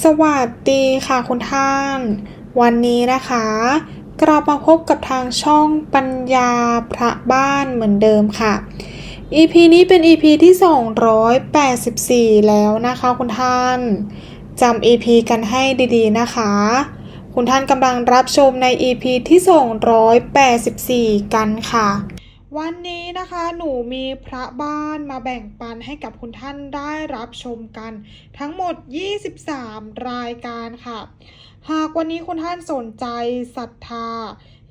สวัสดีค่ะคุณท่าน วันนี้นะคะ กลับมาพบกับทางช่องปัญญาพระบ้านเหมือนเดิมค่ะ EP นี้เป็น EP ที่ 284 แล้วนะคะคุณท่านจำ EP กันให้ดีๆนะคะ คุณท่านกำลังรับชมใน EP ที่ 284 กันค่ะ วันนี้นะคะหนูมีพระบ้านมาแบ่งปันให้กับคุณท่านได้รับชมกัน ทั้งหมด 23 รายการค่ะ หากวันนี้คุณท่านสนใจศรัทธา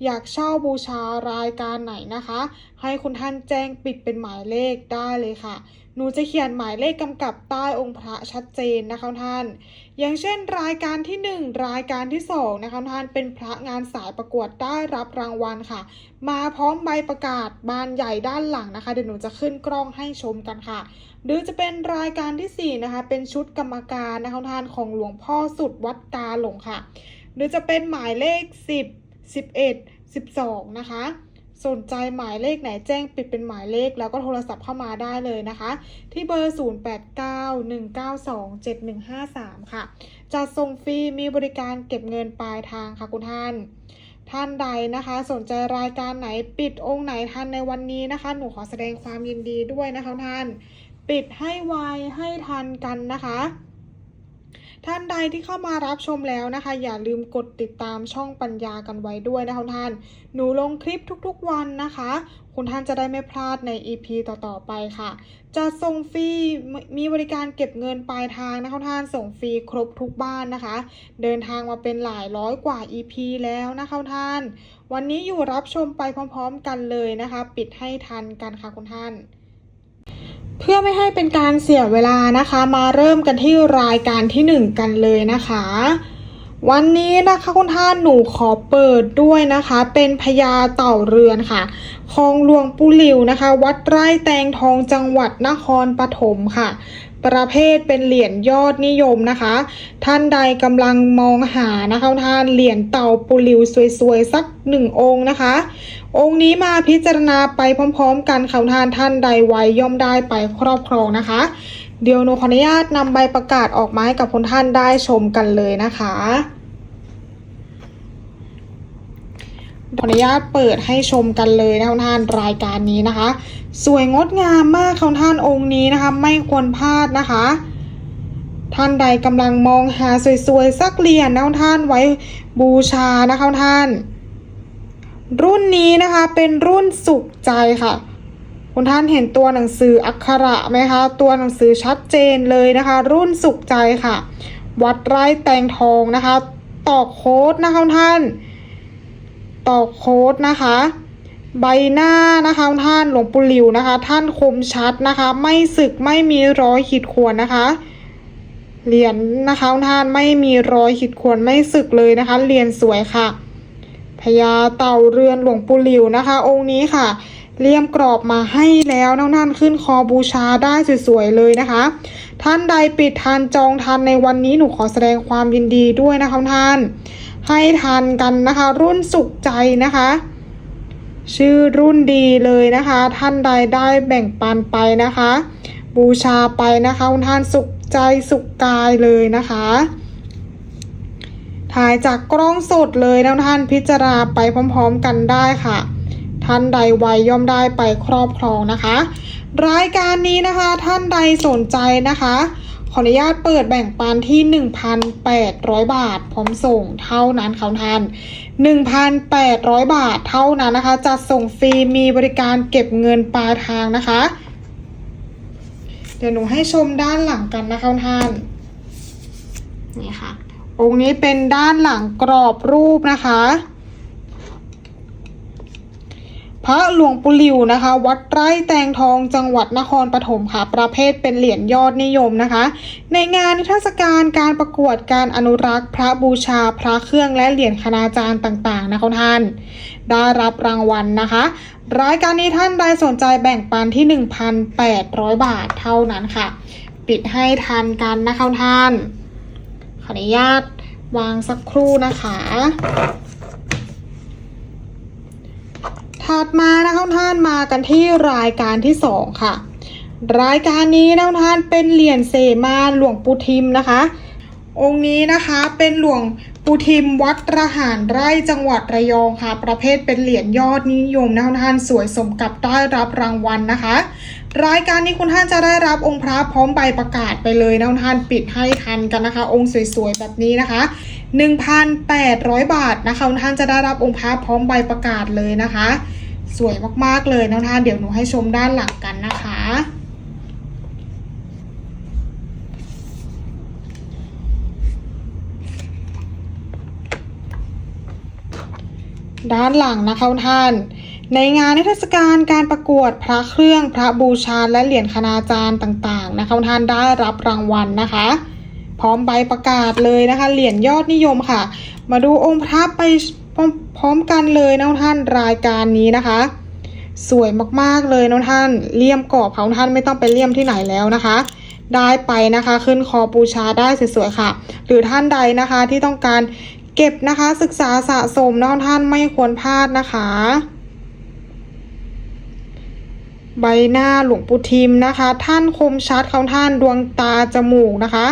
อยากเช่าบูชารายการไหนนะคะ ให้คุณท่านแจ้งปิดเป็นหมายเลขได้เลยค่ะ หนูจะเขียนหมายเลขกำกับใต้องค์พระชัดเจนนะคะท่าน อย่างเช่น รายการที่ 1 รายการที่2นะคะท่านเป็นพระงานสายประกวดได้รับรางวัลค่ะ มาพร้อมใบประกาศบานใหญ่ด้านหลังนะคะเดี๋ยวหนูจะขึ้นกล้องให้ชมกันค่ะ หรือจะเป็นรายการทีสี่4 นะคะเป็นชุดกรรมการนะคะท่านของหลวงพ่อสุดวัดกาหลงค่ะ หรือจะเป็นหมายเลข 10 11 12 นะคะ สนใจหมายเลขไหนแจ้งปิดเป็นหมายเลข แล้วก็โทรศัพท์เข้ามาได้เลยนะคะ ที่เบอร์ 0891927153 ค่ะจัดส่งฟรีมีบริการเก็บเงินปลายทางค่ะคุณท่านท่านใดนะคะ สนใจรายการไหนปิดองค์ไหนทันในวันนี้นะคะ หนูขอแสดงความยินดีด้วยนะคะท่าน ปิดให้ไวให้ทันกันนะคะ ท่านใดที่เข้ามารับชมแล้วนะคะ อย่าลืมกดติดตามช่องปัญญากันไว้ด้วยนะคะท่าน หนูลงคลิปทุกๆวันนะคะ คุณท่านจะได้ไม่พลาดใน EP ต่อๆไปค่ะ จะส่งฟรีมีบริการเก็บเงินปลายทางนะคะท่านส่งฟรีครบทุกบ้านนะคะ เดินทางมาเป็นหลายร้อยกว่า EP แล้วนะคะท่าน วันนี้อยู่รับชมไปพร้อมๆกันเลยนะคะ ปิดให้ทันกันค่ะคุณท่าน เพื่อไม่ให้เป็นการเสียเวลานะคะ มาเริ่มกันที่รายการที่ 1 กันเลยนะคะ วันนี้นะคะคุณท่านหนูขอเปิดด้วยนะคะ เป็นพญาเต่าเรือนค่ะคลองหลวงปู่หลิวนะคะ วัดไร่แตงทองจังหวัดนครปฐมค่ะ ประเภทเป็นเหรียญยอดนิยมนะคะ ท่านใดกำลังมองหานะคะท่านเหรียญเต่าปูหลิวสวยๆ สักหนึ่งองค์นะคะ องค์นี้มาพิจารณาไปพร้อมๆ กันค่ะท่านท่านใดไว้ย่อมได้ไปครอบครองนะคะ เดี๋ยวหนูขออนุญาตนำใบประกาศออกมาให้กับคุณท่านได้ชมกันเลยนะคะ ขออนุญาตเปิดให้ชมกันเลยนะคุณท่านรายการนี้นะคะ สวยงดงามมากค่ะคุณท่านองค์นี้นะคะ ไม่ควรพลาดนะคะ ท่านใดกำลังมองหาสวยๆสักเหรียญนะคุณท่านไว้บูชานะคะท่าน รุ่นนี้นะคะเป็นรุ่นสุขใจค่ะคุณท่านเห็นตัวหนังสืออักขระไหมคะ ตัวหนังสือชัดเจนเลยนะคะ รุ่นสุขใจค่ะ วัดไร่แตงทองนะคะ ตอกโค้ดนะคะคุณท่าน ตอกโค้ดนะคะ ใบหน้านะคะท่านหลวงปู่หลิวนะคะ ท่านคมชัดนะคะ ไม่สึกไม่มีรอยขีดข่วนนะคะเหรียญนะคะท่านไม่มีรอยขีดข่วนไม่สึกเลยนะคะเหรียญสวยค่ะพญาเต่าเรือนหลวงปู่หลิวนะคะ องค์นี้ค่ะเลี่ยมกรอบมาให้แล้วนะท่านขึ้นคอบูชาได้สวยๆเลยนะคะ ท่านใดปิดทันจองทันในวันนี้หนูขอแสดงความยินดีด้วยนะคะท่าน ให้ทันกันนะคะ รุ่นสุขใจนะคะ ชื่อรุ่นดีเลยนะคะ ท่านใดได้แบ่งปันไปนะคะ บูชาไปนะคะคุณท่านสุขใจสุขกายเลยนะคะ ถ่ายจากกล้องสดเลยนะท่านพิจารณาไปพร้อมๆกันได้ค่ะ ท่านใดไวย่อมได้ไปครอบครองนะคะ รายการนี้นะคะท่านใดสนใจนะคะ ขออนุญาตเปิดแบ่งปันที่ 1,800 บาท พร้อมส่งเท่านั้นค่ะท่าน1,800 บาทเท่านั้นนะคะ จัดส่งฟรีมีบริการเก็บเงินปลายทางนะคะ เดี๋ยวหนูให้ชมด้านหลังกันนะคะท่านนี่ค่ะ องค์นี้เป็นด้านหลังกรอบรูปนะคะ พ ระหลวงปู่หลิวนะคะ วัดไร่แตงทองจังหวัดนครปฐมค่ะ ประเภทเป็นเหรียญยอดนิยมนะคะ ในงานนิทรรศการการประกวดการอนุรักษ์ พระบูชาพระเครื่องและเหรียญคณาจารย์ต่างๆนะคะท่าน ได้รับรางวัลนะคะ รายการนี้ท่านใดสนใจแบ่งปันที่ 1,800 บาทเท่านั้นค่ะ ปิดให้ทันกันนะคะท่าน ขออนุญาตวางสักครู่นะคะ ถัดมานะคะท่านมากันที่รายการที่สองค่ะ รายการนี้นะท่านเป็นเหรียญเซมาหลวงปู่ทิมนะคะ องค์นี้นะคะเป็นหลวง ปูทิมวัดระหารไร่จังหวัดระยองค่ะ ประเภทเป็นเหรียญยอดนิยมนะคุณท่านสวยสมกับได้รับรางวัลนะคะ รายการนี้คุณท่านจะได้รับองค์พระพร้อมใบประกาศไปเลยนะคุณท่านปิดให้ทันกันนะคะ องค์สวยๆแบบนี้นะคะ 1,800 บาทนะคะท่านจะได้รับองค์พระพร้อมใบประกาศเลยนะคะ สวยมากๆเลยนะท่านเดี๋ยวหนูให้ชมด้านหลังกันนะคะ ด้านหลังนะคะท่าน ในงานนิทรรศการการประกวดพระเครื่องพระบูชาและเหรียญคณาจารย์ต่างๆนะคะท่านได้รับรางวัลนะคะ พร้อมใบประกาศเลยนะคะ เหรียญยอดนิยมค่ะ มาดูองค์พระไปพร้อมกันเลยนะท่านรายการนี้นะคะ สวยมากๆเลยนะท่านเลี่ยมกรอบของท่านไม่ต้องไปเลี่ยมที่ไหนแล้วนะคะได้ไปนะคะขึ้นคอบูชาได้สวยๆค่ะ หรือท่านใดนะคะที่ต้องการ เก็บนะคะศึกษาสะสมนะท่านไม่ควรพลาดนะคะ ใบหน้าหลวงปู่ทิมนะคะ ท่านคมชัดของท่านดวงตาจมูกนะคะ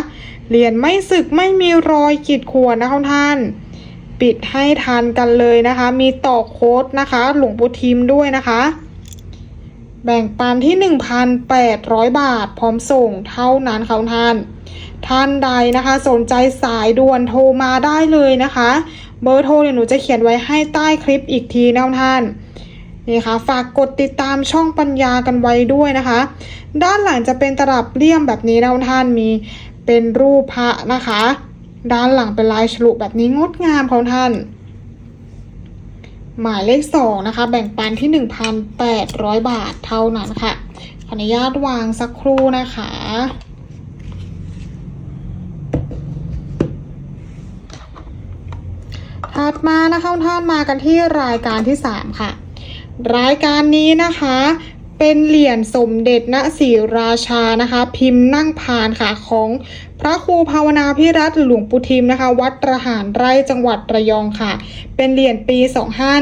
เหรียญไม่สึกไม่มีรอยขีดข่วนนะของท่าน ปิดให้ทันกันเลยนะคะ มีต่อโค้ดนะคะ หลวงปู่ทิมด้วยนะคะ แบ่งปันที่ 1,800 บาท พร้อมส่งเท่านั้นค่ะท่าน ท่านใดนะคะ สนใจสายด่วนโทรมาได้เลยนะคะ เบอร์โทรเนี่ยหนูจะเขียนไว้ให้ใต้คลิปอีกทีนะท่านนี่ค่ะฝากกดติดตามช่องปัญญากันไว้ด้วยนะคะ ด้านหลังจะเป็นตลับเลี่ยมแบบนี้นะท่านมีเป็นรูปพระนะคะ ด้านหลังเป็นลายฉลุแบบนี้งดงามของท่าน หมายเลขสองนะคะ แบ่งปันที่ 1,800 บาทเท่านั้นค่ะ ขออนุญาตวางสักครู่นะคะถัดมานะคะท่านมากันที่รายการที่ 3 ค่ะ รายการนี้นะคะ เป็นเหรียญสมเด็จณศรีราชานะคะ พิมพ์นั่งพานค่ะของพระครูภาวนาพิรัตหลวงปู่ทิมนะคะ วัดระหารไร่จังหวัดระยองค่ะ เป็นเหรียญปี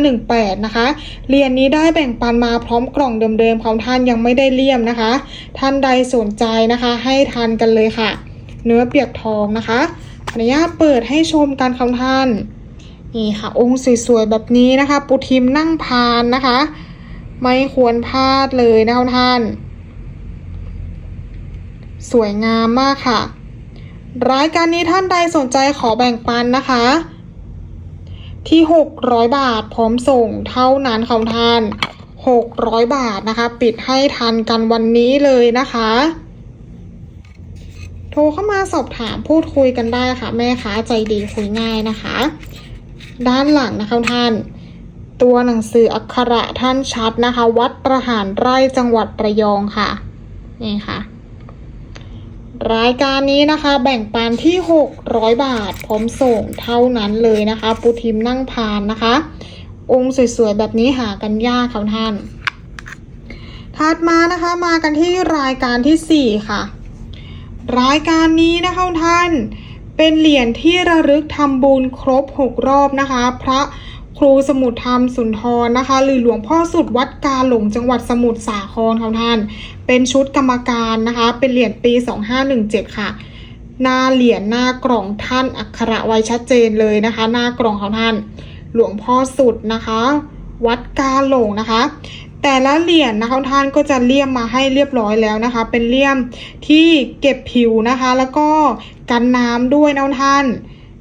2518 นะคะเหรียญนี้ได้แบ่งปันมาพร้อมกล่องเดิมๆของท่านยังไม่ได้เลี่ยมนะคะ ท่านใดสนใจนะคะ ให้ทันกันเลยค่ะ เนื้อเปียกทองนะคะขออนุญาตเปิดให้ชมกันค่ะท่านนี่ค่ะ องค์สวยๆแบบนี้นะคะปูทิมนั่งพานนะคะ ไม่ควรพลาดเลยนะคะท่าน สวยงามมากค่ะ รายการนี้ท่านใดสนใจขอแบ่งปันนะคะ ที่ 600 บาทพร้อมส่งเท่านั้นค่ะท่าน 600 บาทนะคะ ปิดให้ทันกันวันนี้เลยนะคะโทรเข้ามาสอบถามพูดคุยกันได้ค่ะ แม่ค้าใจดีคุยง่ายนะคะ ด้านหลังนะคะท่าน ตัวหนังสืออักขระท่านชัดนะคะ วัดประหารไร่จังหวัดระยองค่ะ นี่ค่ะ รายการนี้นะคะ แบ่งปันที่ 600 บาท พร้อมส่งเท่านั้นเลยนะคะ ปูทิมนั่งพานนะคะ องค์สวยๆ แบบนี้หากันยากค่ะท่าน ถัดมานะคะมากันที่รายการที่ 4 ค่ะ รายการนี้นะคะท่าน เป็นเหรียญที่ระลึกทำบุญครบ 6 รอบนะคะ พระ ครูสมุทรธรรมสุนทรนะคะ หรือหลวงพ่อสุดวัดกาหลงจังหวัดสมุทรสาครค่ะท่าน เป็นชุดกรรมการนะคะ เป็นเหรียญปี 2517 ค่ะ หน้าเหรียญหน้ากล่องท่านอักขระไว้ชัดเจนเลยนะคะ หน้ากล่องของท่าน หลวงพ่อสุดนะคะ วัดกาหลงนะคะแต่ละเหรียญนะคะท่านก็จะเลี่ยมมาให้เรียบร้อยแล้วนะคะ เป็นเลี่ยมที่เก็บผิวนะคะ แล้วก็กันน้ำด้วยนะท่าน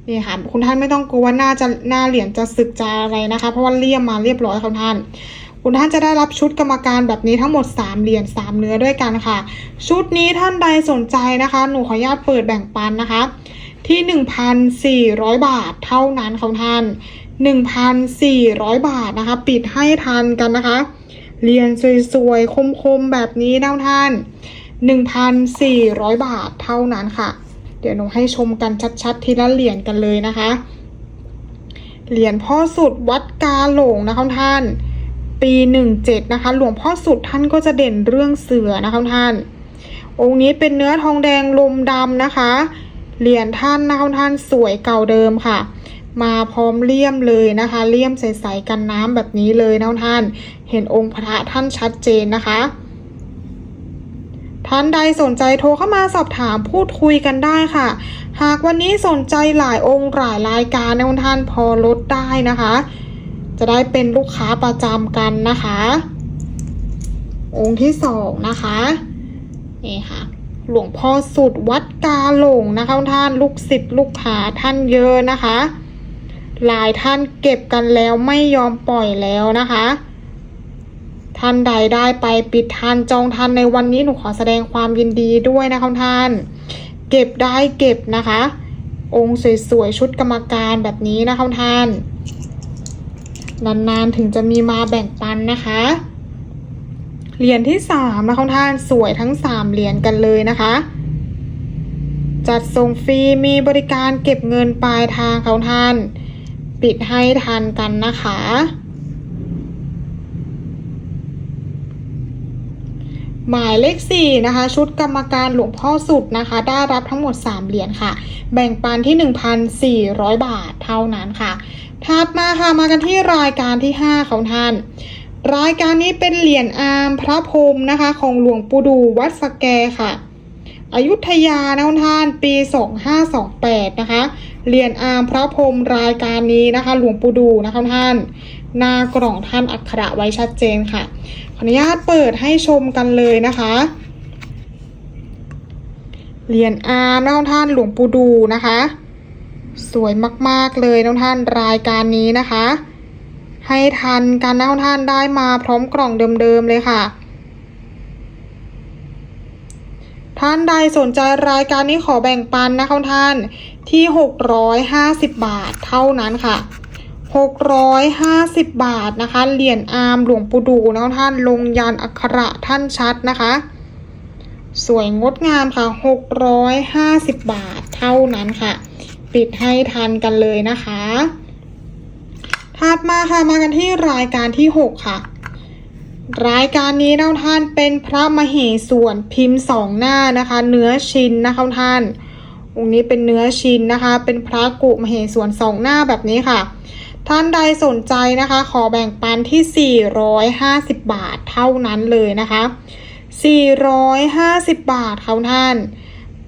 นี่ค่ะคุณท่านไม่ต้องกลัวว่าหน้าจะหน้าเหรียญจะสึกจะอะไรนะคะ เพราะว่าเลี่ยมมาเรียบร้อยค่ะท่าน คุณท่านจะได้รับชุดกรรมการแบบนี้ทั้งหมด 3 เหรียญ3เนื้อด้วยกันค่ะ ชุดนี้ท่านใดสนใจนะคะ หนูขออนุญาตเปิดแบ่งปันนะคะ ที่ 1,400 บาทเท่านั้นค่ะท่าน 1,400 บาทนะคะ ปิดให้ทันกันนะคะเหรียญสวยๆ คมๆ แบบนี้นะท่าน 1,400 บาทเท่านั้นค่ะ เดี๋ยวหนูให้ชมกันชัดๆ ทีละเหรียญกันเลยนะคะ เหรียญพ่อสุดวัดกาหลงนะคะท่าน ปี17นะคะ หลวงพ่อสุดท่านก็จะเด่นเรื่องเสือนะคะท่าน องค์นี้เป็นเนื้อทองแดงลมดำนะคะ เหรียญท่านนะคะท่านสวยเก่าเดิมค่ะมาพร้อมเลี่ยมเลยนะคะเลี่ยมใสๆกันน้ำแบบนี้เลยนะท่าน เห็นองค์พระท่านชัดเจนนะคะ ท่านใดสนใจโทรเข้ามาสอบถามพูดคุยกันได้ค่ะ หากวันนี้สนใจหลายองค์หลายรายการในวันท่านพอลดได้นะคะ จะได้เป็นลูกค้าประจำกันนะคะ องค์ที่สองนะคะนี่ค่ะหลวงพ่อสุดวัดกาหลงนะคะท่านลูกศิษย์ลูกหาท่านเยอะนะคะ หลายท่านเก็บกันแล้วไม่ยอมปล่อยแล้วนะคะ ท่านใดได้ไปปิดทันจองทันในวันนี้หนูขอแสดงความยินดีด้วยนะคะท่าน เก็บได้เก็บนะคะ องค์สวยๆชุดกรรมการแบบนี้นะคะท่านนานๆถึงจะมีมาแบ่งปันนะคะเหรียญที่สามนะคะท่านสวยทั้งสามเหรียญกันเลยนะคะจัดส่งฟรีมีบริการเก็บเงินปลายทางเขาท่าน ปิดให้ทันกันนะคะ หมายเลข4นะคะ ชุดกรรมการหลวงพ่อสุดนะคะ ได้รับทั้งหมด 3 เหรียญค่ะ แบ่งปันที่ 1,400 บาทเท่านั้นค่ะถัดมาค่ะมากันที่รายการที่ 5 ของท่าน รายการนี้เป็นเหรียญอามพระพรมนะคะ ของหลวงปู่ดูวัดสแกค่ะ อยุธยานะคุณท่านปี 2528 นะคะ เรียญอาร์มพระพรมรายการนี้นะคะ หลวงปู่ดูนะคะท่าน หน้ากล่องท่านอักขระไว้ชัดเจนค่ะ ขออนุญาตเปิดให้ชมกันเลยนะคะเหรียญอาร์มนะท่านหลวงปู่ดูนะคะ สวยมากๆเลยนะท่านรายการนี้นะคะ ให้ทันกันนะท่านได้มาพร้อมกล่องเดิมๆเลยค่ะ ท่านใดสนใจรายการนี้ขอแบ่งปันนะคะท่านที่ 650 บาทเท่านั้นค่ะ 650 บาทนะคะ เหรียญอาร์มหลวงปู่ดูนะคะท่านลงยันอักขระท่านชัดนะคะ สวยงดงามค่ะ 650 บาทเท่านั้นค่ะ ปิดให้ทันกันเลยนะคะถัดมาค่ะมากันที่รายการที่ 6 ค่ะ รายการนี้นะท่านเป็นพระมเหส่วนพิมพ์สองหน้านะคะ เนื้อชินนะคะท่าน องค์นี้เป็นเนื้อชินนะคะ เป็นพระกุมเหส่วนสองหน้าแบบนี้ค่ะ ท่านใดสนใจนะคะ ขอแบ่งปันที่ 450 บาทเท่านั้นเลยนะคะ 450 บาทค่ะท่าน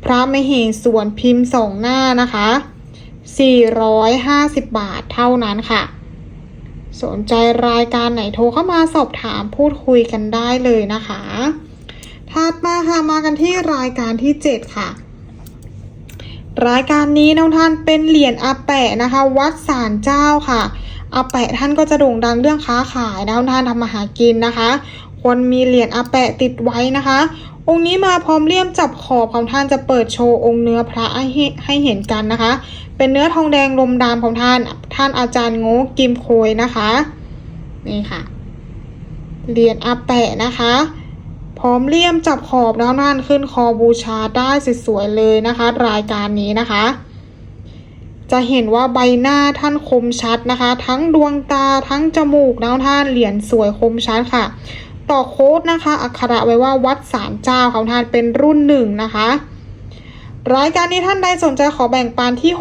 พระมเหส่วนพิมพ์สองหน้านะคะ 450 บาทเท่านั้นค่ะ สนใจรายการไหนโทรเข้ามาสอบถามพูดคุยกันได้เลยนะคะถัดมาค่ะมากันที่รายการที่ 7 ค่ะ รายการนี้น้องท่านเป็นเหรียญอาแปะนะคะ วัดสารเจ้าค่ะอาแปะท่านก็จะโด่งดังเรื่องค้าขายนะท่านทำมาหากินนะคะ ควรมีเหรียญอาแปะติดไว้นะคะ องค์นี้มาพร้อมเลี่ยมจับขอบของท่านจะเปิดโชว์องค์เนื้อพระให้ให้เห็นกันนะคะ เป็นเนื้อทองแดงลมดำของท่านท่านอาจารย์โง่กิมโคยนะคะนี่ค่ะเหรียญอาแปะนะคะ พร้อมเลี่ยมจับขอบแล้วนั่นขึ้นคอบูชาได้สวยๆเลยนะคะ รายการนี้นะคะ จะเห็นว่าใบหน้าท่านคมชัดนะคะ ทั้งดวงตาทั้งจมูกนะท่านเหรียญสวยคมชัดค่ะ ต่อโค้ดนะคะ อักขระไว้ว่าวัดสารเจ้าของท่านเป็นรุ่นหนึ่งนะคะ รายการนี้ท่านใดสนใจขอแบ่งปันที่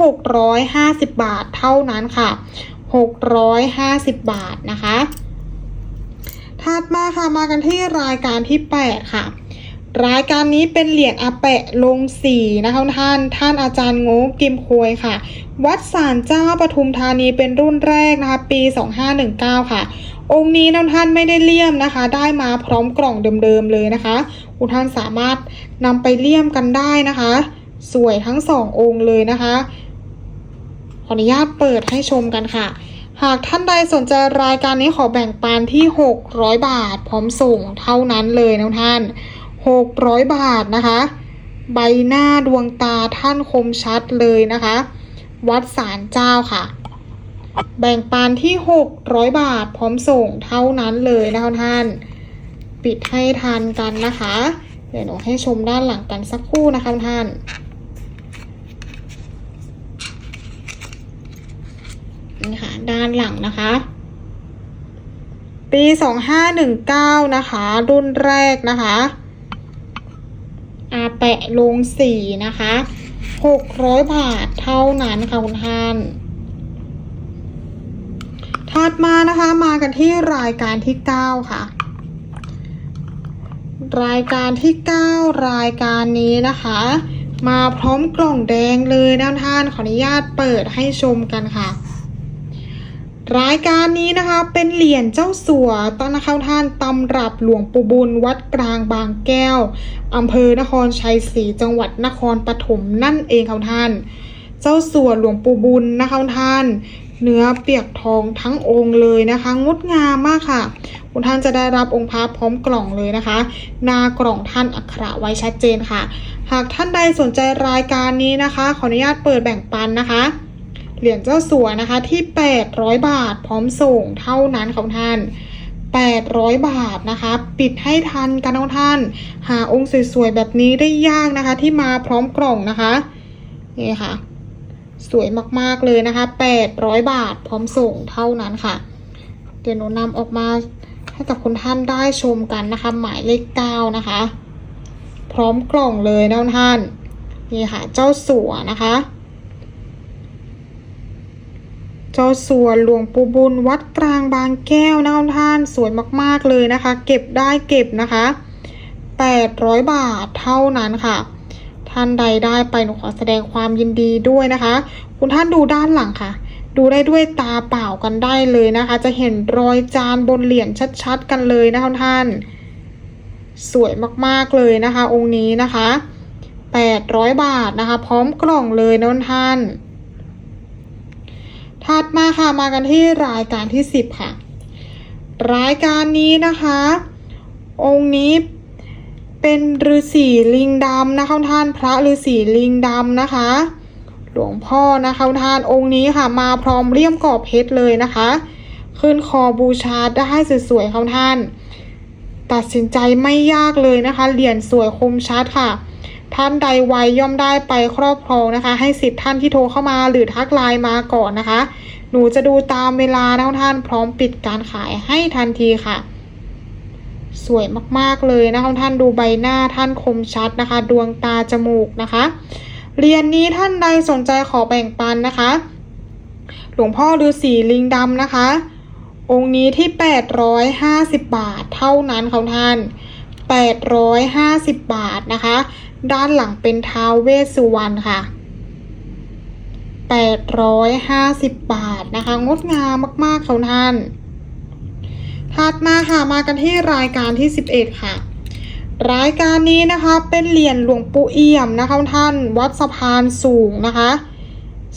650 บาทเท่านั้นค่ะ 650 บาทนะคะ ถัดมาค่ะมากันที่รายการที่ 8 ค่ะ รายการนี้เป็นเหรียญอาแปะลงสีนะคะท่าน ท่านอาจารย์โง่กิมควยค่ะ วัดสารเจ้าปทุมธานีเป็นรุ่นแรกนะคะปี 2519 ค่ะ องค์นี้น้ท่านไม่ได้เลี่ยมนะคะ ได้มาพร้อมกล่องเดิมๆเลยนะคะคุณท่านสามารถนำไปเลี่ยมกันได้นะคะ สวยทั้งสององค์เลยนะคะ ขออนุญาตเปิดให้ชมกันค่ะ หากท่านใดสนใจรายการนี้ขอแบ่งปันที่ 600 บาท พร้อมส่งเท่านั้นเลยนะท่าน 600 บาทนะคะ ใบหน้าดวงตาท่านคมชัดเลยนะคะ วัดสารเจ้าค่ะ แบ่งปันที่ 600 บาท พร้อมส่งเท่านั้นเลยนะคะท่าน ปิดให้ทันกันนะคะ เดี๋ยวหนูให้ชมด้านหลังกันสักครู่นะคะท่าน ค่ะด้านหลังนะคะ ปี 2519 นะคะ รุ่นแรกนะคะอาแปะลงสีนะคะ600บาทเท่านั้นค่ะคุณท่าน ถัดมานะคะมากันที่รายการที่9ค่ะ รายการที่9รายการนี้นะคะ มาพร้อมกล่องแดงเลยนะท่านขออนุญาตเปิดให้ชมกันค่ะ รายการนี้นะคะเป็นเหรียญเจ้าสัวต้นนะคะท่านตำรับหลวงปู่บุญวัดกลางบางแก้วอำเภอนครชัยศรีจังหวัดนครปฐมนั่นเองค่ะท่าน เจ้าสัวหลวงปู่บุญนะคะท่านเนื้อเปียกทองทั้งองค์เลยนะคะ งดงามมากค่ะ คุณท่านจะได้รับองค์พระพร้อมกล่องเลยนะคะ หน้ากล่องท่านอักขระไว้ชัดเจนค่ะ หากท่านใดสนใจรายการนี้นะคะ ขออนุญาตเปิดแบ่งปันนะคะ เหรียญเจ้าสัวนะคะที่ 800 บาทพร้อมส่งเท่านั้นของท่าน 800 บาทนะคะ ปิดให้ทันกันทุกท่าน หาองค์สวยๆแบบนี้ได้ยากนะคะ ที่มาพร้อมกล่องนะคะนี่ค่ะ สวยมากๆเลยนะคะ 800 บาทพร้อมส่งเท่านั้นค่ะ เดี๋ยวหนูนำออกมาให้กับคุณท่านได้ชมกันนะคะ หมายเลขเก้านะคะ พร้อมกล่องเลยนะท่านนี่ค่ะ เจ้าสัวนะคะ เจ้าสัวหลวงปู่บุญวัดกลางบางแก้วนะท่านสวยมากๆเลยนะคะ เก็บได้เก็บนะคะ 800 บาทเท่านั้นค่ะ ท่านใดได้ไปหนูขอแสดงความยินดีด้วยนะคะ คุณท่านดูด้านหลังค่ะ ดูได้ด้วยตาเปล่ากันได้เลยนะคะ จะเห็นรอยจานบนเหรียญชัดๆ กันเลยนะคะท่าน สวยมากๆเลยนะคะ องค์นี้นะคะ 800 บาทนะคะ พร้อมกล่องเลยนะท่าน ถัดมาค่ะมากันที่รายการที่ 10 ค่ะ รายการนี้นะคะ องค์นี้เป็นฤาษีลิงดำนะคะท่านพระฤาษีลิงดำนะคะ หลวงพ่อนะคะท่านองค์นี้ค่ะ มาพร้อมเลี่ยมกรอบเพชรเลยนะคะ ขึ้นคอบูชาได้สวยๆค่ะท่าน ตัดสินใจไม่ยากเลยนะคะเหรียญสวยคมชัดค่ะ ท่านใดไวย่อมได้ไปครอบครองนะคะ ให้สิทธิ์ท่านที่โทรเข้ามาหรือทักไลน์มาก่อนนะคะ หนูจะดูตามเวลานะท่านพร้อมปิดการขายให้ทันทีค่ะ สวยมากๆเลยนะคะท่านดูใบหน้าท่านคมชัดนะคะ ดวงตาจมูกนะคะ เรียนนี้ท่านใดสนใจขอแบ่งปันนะคะ หลวงพ่อฤาษีลิงดำนะคะ องค์นี้ที่ 850 บาทเท่านั้นค่ะท่าน 850 บาทนะคะ ด้านหลังเป็นท้าวเวสสุวรรณค่ะ 850 บาทนะคะ งดงามมากๆค่ะท่านถัดมาค่ะมากันที่รายการที่ 11 ค่ะ รายการนี้นะคะเป็นเหรียญหลวงปู่เอี่ยมนะคะท่านวัดสะพานสูงนะคะ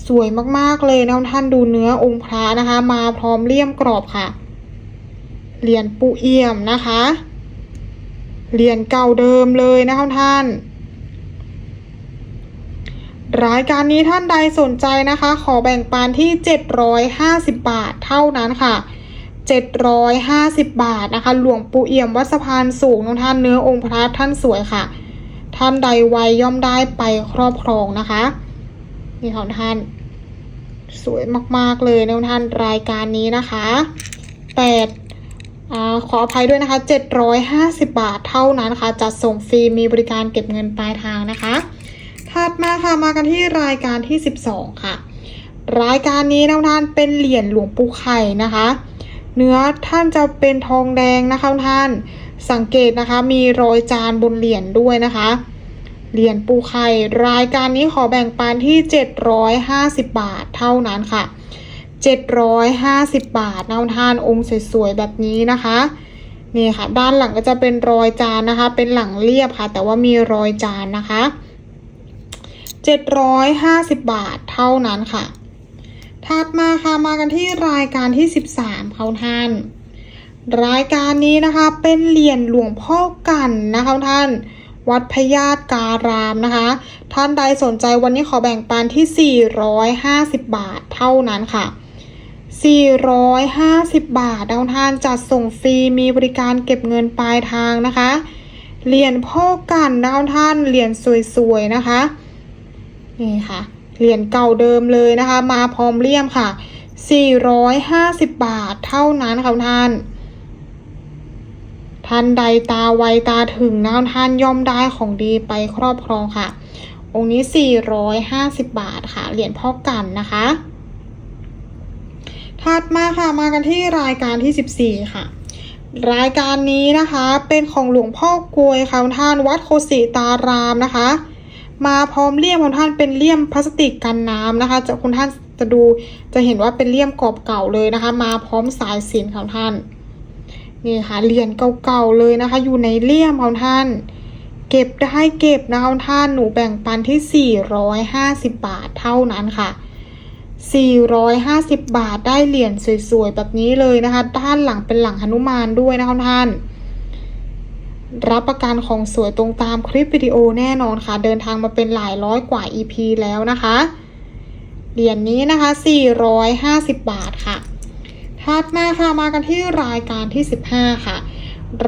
สวยมากๆเลยนะท่านดูเนื้อองค์พระนะคะ มาพร้อมเลี่ยมกรอบค่ะ เหรียญปู่เอี่ยมนะคะ เหรียญเก่าเดิมเลยนะคะท่าน รายการนี้ท่านใดสนใจนะคะ ขอแบ่งปันที่ 750 บาทเท่านั้นค่ะ 750 บาทนะคะ หลวงปู่เอี่ยมวัดสะพานสูงน้องท่านเนื้อองค์พระท่านสวยค่ะ ท่านใดไวย่อมได้ไปครอบครองนะคะนี่ของท่าน สวยมากๆเลยนะท่านรายการนี้นะคะ 8 อขออภัยด้วยนะคะ 750 บาทเท่านั้นค่ะ จัดส่งฟรีมีบริการเก็บเงินปลายทางนะคะ ถัดมาค่ะมากันที่รายการที่ 12 ค่ะ รายการนี้นะท่านเป็นเหรียญหลวงปู่ไข่นะคะ เนื้อท่านจะเป็นทองแดงนะคะท่านสังเกตนะคะมีรอยจานบนเหรียญด้วยนะคะ เหรียญปูไข่รายการนี้ขอแบ่งปันที่ 750 บาทเท่านั้นค่ะ 750 บาทนะท่านองค์สวยๆแบบนี้นะคะนี่ค่ะ ด้านหลังก็จะเป็นรอยจานนะคะ เป็นหลังเรียบค่ะ แต่ว่ามีรอยจานนะคะ 750 บาทเท่านั้นค่ะ ถัดมาค่ะมากันที่รายการที่ 13เขาท่าน รายการนี้นะคะเป็นเหรียญหลวงพ่อกันนะคะท่าน วัดพญาตการามนะคะ ท่านใดสนใจวันนี้ขอแบ่งปันที่ 450 บาทเท่านั้นค่ะ 450 บาท ดาวทานจัดส่งฟรี มีบริการเก็บเงินปลายทางนะคะ เหรียญพ่อกันดาวท่าน เหรียญสวยๆนะคะ นี่ค่ะ เหรียญเก่าเดิมเลยนะคะ มาพร้อมเลี่ยมค่ะ 450 บาทเท่านั้นค่ะท่าน ท่านใดตาไวตาถึงนะท่านย่อมได้ของดีไปครอบครองค่ะ องค์นี้ 450 บาทค่ะ เหรียญพ่อกันนะคะ ถัดมาค่ะมากันที่รายการที่ 14 ค่ะ รายการนี้นะคะเป็นของหลวงพ่อกลวยค่ะท่านวัดโคสิตารามนะคะ มาพร้อมเลี่ยมของท่านเป็นเลี่ยมพลาสติกกันน้ำนะคะ จะคุณท่านจะดูจะเห็นว่าเป็นเลี่ยมกรอบเก่าเลยนะคะ มาพร้อมสายสินของท่านนี่ค่ะเหรียญเก่าๆเลยนะคะ อยู่ในเลี่ยมของท่าน เก็บได้เก็บนะคะคุณท่านหนูแบ่งปันที่ 450 บาทเท่านั้นค่ะ 450 บาทได้เหรียญสวยๆ แบบนี้เลยนะคะ ด้านหลังเป็นหลังหนุมานด้วยนะคะท่าน รับประกันของสวยตรงตามคลิปวิดีโอแน่นอนค่ะ เดินทางมาเป็นหลายร้อยกว่า EP แล้วนะคะ เหรียญนนี้นะคะ 450 บาทค่ะถัดมาค่ะมากันที่รายการที่ 15 ค่ะ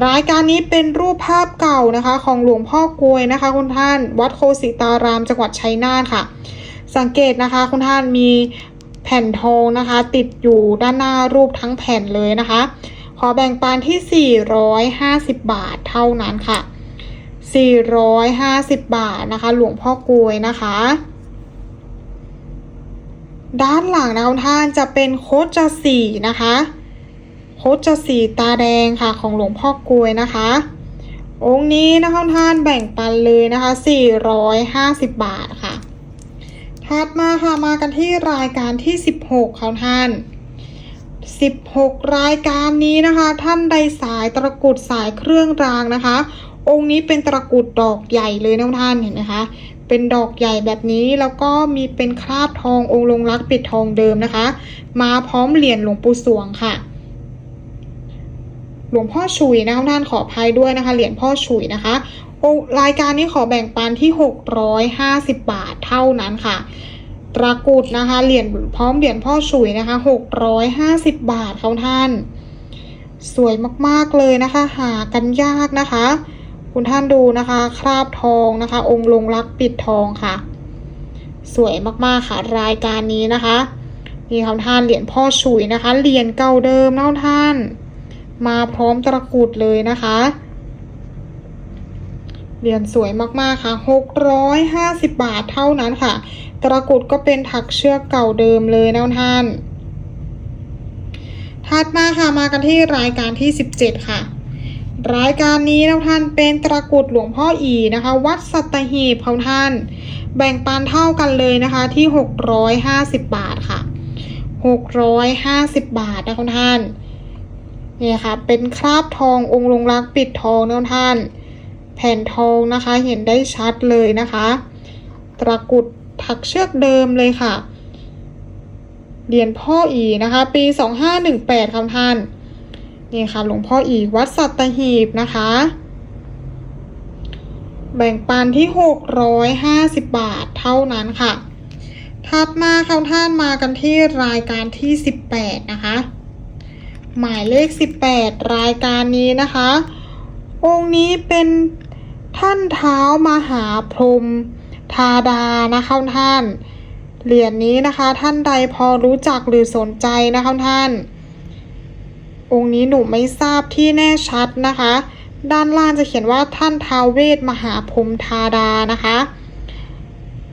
รายการนี้เป็นรูปภาพเก่านะคะ ของหลวงพ่อกลวยนะคะคุณท่าน วัดโคสิตารามจังหวัดชัยนาทค่ะ สังเกตนะคะคุณท่านมีแผ่นทองนะคะ ติดอยู่ด้านหน้ารูปทั้งแผ่นเลยนะคะ ขอแบ่งปันที่ 450 บาทเท่านั้นค่ะ 450 บาทนะคะ หลวงพ่อกลวยนะคะ ด้านหลังนะคุณท่านจะเป็นโคจสีนะคะ โคจสีตาแดงค่ะของหลวงพ่อกลวยนะคะ องค์นี้นะคะคุณท่านแบ่งปันเลยนะคะ 450 บาทค่ะ ถัดมาค่ะมากันที่รายการที่ 16ค่ะท่าน 16 รายการนี้นะคะ ท่านใดสายตะกรุดสายเครื่องรางนะคะ องค์นี้เป็นตะกรุดดอกใหญ่เลยนะท่านเห็นไหมคะเป็นดอกใหญ่แบบนี้แล้วก็มีเป็นคราบทององค์ลงรักปิดทองเดิมนะคะ มาพร้อมเหรียญหลวงปู่สวงค่ะ หลวงพ่อฉุยนะคะท่านขออภัยด้วยนะคะ เหรียญพ่อฉุยนะคะ รายการนี้ขอแบ่งปันที่ 650 บาทเท่านั้นค่ะตรากุดนะคะเหรียญพร้อมเหรียญพ่อฉุยนะคะ 650 บาทเขาท่าน สวยมากๆเลยนะคะ หากันยากนะคะ คุณท่านดูนะคะ คราบทองนะคะ องค์ลงรักปิดทองค่ะ สวยมากๆค่ะรายการนี้นะคะนี่คำท่านเหรียญพ่อฉุยนะคะเหรียญเก่าเดิมเนาท่าน มาพร้อมตะกรุดเลยนะคะ เรียญสวยมากๆค่ะ 650 บาทเท่านั้นค่ะ ตะกรุดก็เป็นถักเชือกเก่าเดิมเลยนะท่าน ถัดมาค่ะมากันที่รายการที่ 17 ค่ะรายการนี้นะท่านเป็นตะกรุดหลวงพ่ออีนะคะ วัดสัตหีบของท่าน แบ่งปันเท่ากันเลยนะคะที่ 650 บาทค่ะ 650 บาทนะคุณท่านนี่ค่ะ เป็นคราบทององค์ลงรักปิดทองนะท่าน แผ่นทองนะคะเห็นได้ชัดเลยนะคะ ตะกุดถักเชือกเดิมเลยค่ะ เหรียญพ่ออีนะคะ ปี 2518ค่ะท่าน นี่ค่ะหลวงพ่ออีวัดสัตหีบนะคะ แบ่งปันที่ 650 บาทเท่านั้นค่ะ ถัดมาค่ะท่านมากันที่รายการที่ 18 นะคะ หมายเลข 18 รายการนี้นะคะองค์นี้เป็น ท่านเท้ามหาพรหมธาดานะคะท่าน เหรียญนนี้นะคะ ท่านใดพอรู้จักหรือสนใจนะคะท่าน องค์นี้หนูไม่ทราบที่แน่ชัดนะคะ ด้านล่างจะเขียนว่าท่านท้าวเวทมหาพรหมธาดานะคะ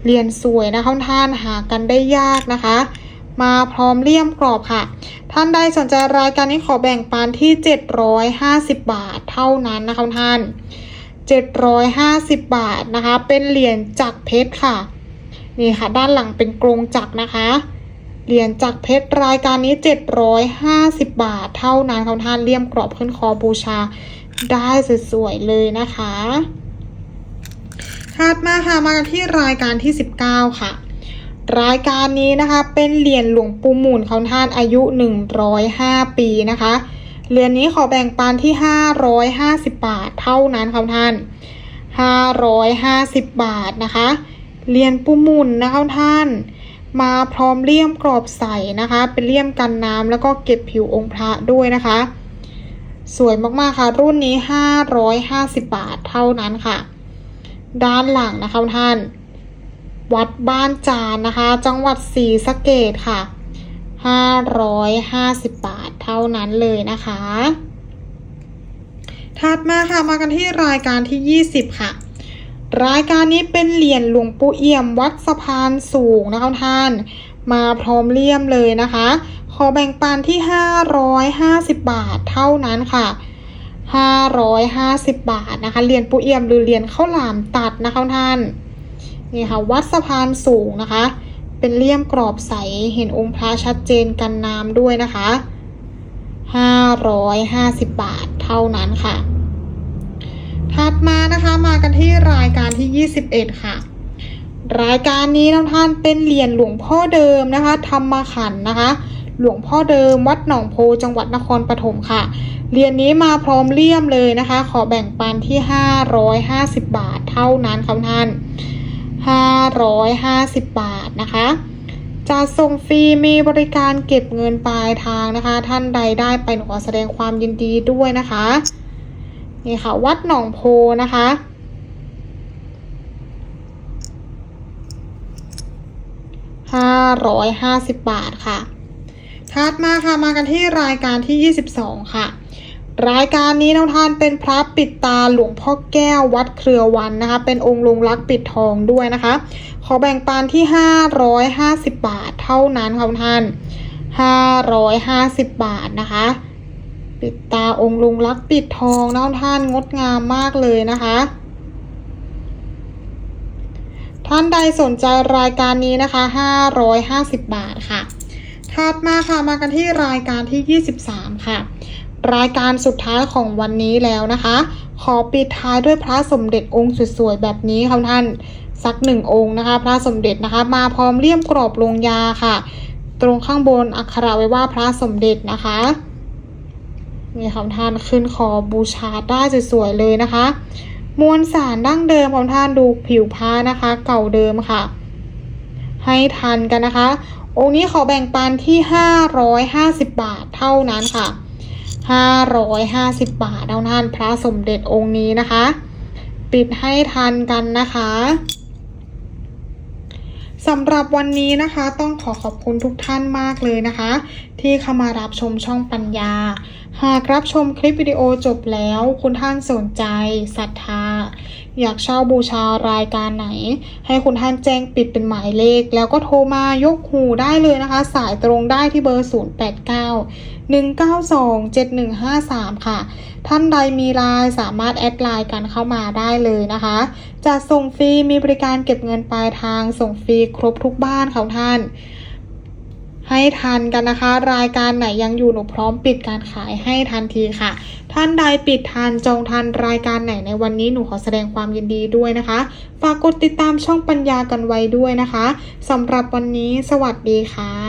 เหรียญสวยนะคะท่านหากันได้ยากนะคะมาพร้อมเลี่ยมกรอบค่ะ ท่านใดสนใจรายการนี้ขอแบ่งปันที่ 750 บาทเท่านั้นนะคะท่าน 750 บาทนะคะ เป็นเหรียญจักเพชรค่ะ นี่ค่ะ ด้านหลังเป็นกรงจักรนะคะ เหรียญจักเพชรรายการนี้ 750 บาท เท่านั้นค่ะท่านเลี่ยมกรอบขึ้นคอบูชาได้สวยๆเลยนะคะถัดมาค่ะมากันที่รายการที่ 19 ค่ะ รายการนี้นะคะเป็นเหรียญหลวงปู่หมุนเขาท่านอายุ 105 ปีนะคะ เหรียญนี้ขอแบ่งปันที่550บาทเท่านั้นค่ะท่าน550บาทนะคะ เหรียญปู่หมุนนะคะท่าน มาพร้อมเลี่ยมกรอบใสนะคะ เป็นเลี่ยมกันน้ำแล้วก็เก็บผิวองค์พระด้วยนะคะ สวยมากๆค่ะ รุ่นนี้550บาทเท่านั้นค่ะ ด้านหลังนะคะท่าน วัดบ้านจานนะคะ จังหวัดศรีสะเกดค่ะ550บาท เท่านั้นเลยนะคะถัดมาค่ะมากันที่รายการที่ 20 ค่ะ รายการนี้เป็นเหรียญหลวงปู่เอี่ยมวัดสะพานสูงนะคะท่าน มาพร้อมเลี่ยมเลยนะคะ ขอแบ่งปันที่ 550 บาทเท่านั้นค่ะ 550 บาทนะคะเหรียญปู่เอี่ยมหรือเหรียญข้าวหลามตัดนะคะท่านนี่ค่ะวัดสะพานสูงนะคะ เป็นเลี่ยมกรอบใสเห็นองค์พระชัดเจนกันน้ำด้วยนะคะ 550 บาทเท่านั้นค่ะ ถัดมานะคะมากันที่รายการที่ 21 ค่ะ รายการนี้นะท่านเป็นเหรียญหลวงพ่อเดิมนะคะธรรมขันนะคะ หลวงพ่อเดิมวัดหนองโพจังหวัดนครปฐมค่ะเหรียญนี้มาพร้อมเลี่ยมเลยนะคะ ขอแบ่งปันที่ 550 บาทเท่านั้นค่ะท่าน550 บาทนะคะ จะส่งฟรีมีบริการเก็บเงินปลายทางนะคะ ท่านใดได้ไปหนูขอแสดงความยินดีด้วยนะคะนี่ค่ะ วัดหนองโพนะคะ550บบาทค่ะถัดมาค่ะมากันที่รายการที่22ค่ะ รายการนี้น้องท่านเป็นพระปิดตาหลวงพ่อแก้ววัดเครือวันนะคะ เป็นองค์ลงรักปิดทองด้วยนะคะ ขอแบ่งปันที่ 550 บาทเท่านั้นค่ะท่าน 550 บาทนะคะ ปิดตาองค์ลงรักปิดทองนะท่านงดงามมากเลยนะคะท่านใดสนใจรายการนี้นะคะ 550 บาทค่ะถัดมาค่ะมากันที่รายการที่ 23 ค่ะ รายการสุดท้ายของวันนี้แล้วนะคะ ขอปิดท้ายด้วยพระสมเด็จองค์สวยๆแบบนี้ค่ะท่านสักหนึ่งองค์นะคะ พระสมเด็จนะคะ มาพร้อมเลี่ยมกรอบลงยาค่ะ ตรงข้างบนอักขระไว้ว่าพระสมเด็จนะคะนี่ค่ะท่านขึ้นคอบูชาได้สวยๆเลยนะคะ มวลสารดั้งเดิมของท่านดูผิวผ้านะคะ เก่าเดิมค่ะ ให้ทันกันนะคะ องค์นี้ขอแบ่งปันที่ 550 บาทเท่านั้นค่ะ 550 บาทเท่านั้นพระสมเด็จองค์นี้นะคะ ปิดให้ทันกันนะคะ สำหรับวันนี้นะคะต้องขอขอบคุณทุกท่านมากเลยนะคะ ที่เข้ามารับชมช่องปัญญา หากรับชมคลิปวิดีโอจบแล้ว คุณท่านสนใจศรัทธา อยากเช่าบูชารายการไหน ให้คุณท่านแจ้งปิดเป็นหมายเลข แล้วก็โทรมายกหูได้เลยนะคะ สายตรงได้ที่เบอร์ 089 192 7153 ค่ะ ท่านใดมีไลน์สามารถแอดไลน์กันเข้ามาได้เลยนะคะจะส่งฟรีมีบริการเก็บเงินปลายทางส่งฟรีครบทุกบ้านค่ะท่าน ให้ทันกันนะคะ รายการไหนยังอยู่หนูพร้อมปิดการขายให้ทันทีค่ะ ท่านใดปิดทันจองทันรายการไหนในวันนี้หนูขอแสดงความยินดีด้วยนะคะฝากกดติดตามช่องปัญญากันไว้ด้วยนะคะสำหรับวันนี้สวัสดีค่ะ